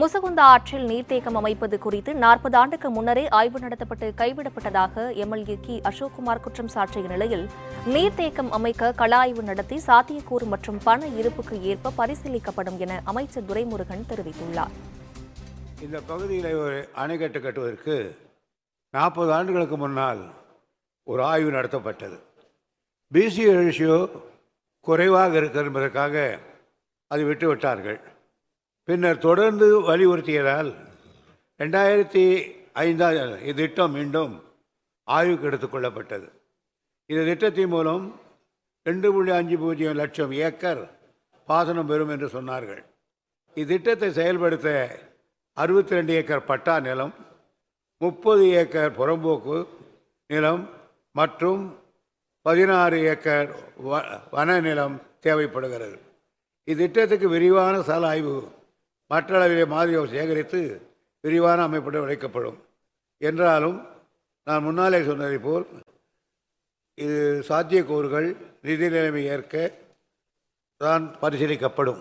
முசகுந்தா ஆற்றில் நீர்த்தேக்கம் அமைப்பது குறித்து நாற்பது ஆண்டுக்கு முன்னரே ஆய்வு நடத்தப்பட்டு கைவிடப்பட்டதாக எம்எல்ஏ கி. அசோக்குமார் குற்றம் சாட்டிய நிலையில் நீர்த்தேக்கம் அமைக்க கள ஆய்வு நடத்தி சாத்தியக்கூறு மற்றும் பண இருப்புக்கு ஏற்ப பரிசீலிக்கப்படும் என அமைச்சர் துரைமுருகன் தெரிவித்துள்ளார். இந்த பகுதியில் ஒரு அணைக்கட்டு கட்டுவதற்கு நாற்பது ஆண்டுகளுக்கு முன்னால் ஒரு ஆய்வு நடத்தப்பட்டது. பிசி ரேஷியோ குறைவாக இருக்கிறது என்பதற்காக அது விட்டு விட்டார்கள் பின்னர் தொடர்ந்து வலியுறுத்தியதால் ரெண்டாயிரத்தி ஐந்தாம் இத்திட்டம் மீண்டும் ஆய்வுக்கு எடுத்துக்கொள்ளப்பட்டது இந்த திட்டத்தின் மூலம் ரெண்டு புள்ளி அஞ்சு பூஜ்ஜியம் லட்சம் ஏக்கர் பாசனம் பெறும் என்று சொன்னார்கள். இத்திட்டத்தை செயல்படுத்த அறுபத்தி ரெண்டு ஏக்கர் பட்டா நிலம் முப்பது ஏக்கர் புறம்போக்கு நிலம் மற்றும் பதினாறு ஏக்கர் வ வன நிலம் தேவைப்படுகிறது. இத்திட்டத்துக்கு விரிவான சால ஆய்வு மற்ற அளவிலே மாதிரி சேகரித்து விரிவான அமைப்புடன் உழைக்கப்படும் என்றாலும் நான் முன்னாலே சொன்னதை போல் இது சாத்தியக்கூறுகள் நிதி நிலைமை ஏற்க தான் பரிசீலிக்கப்படும்.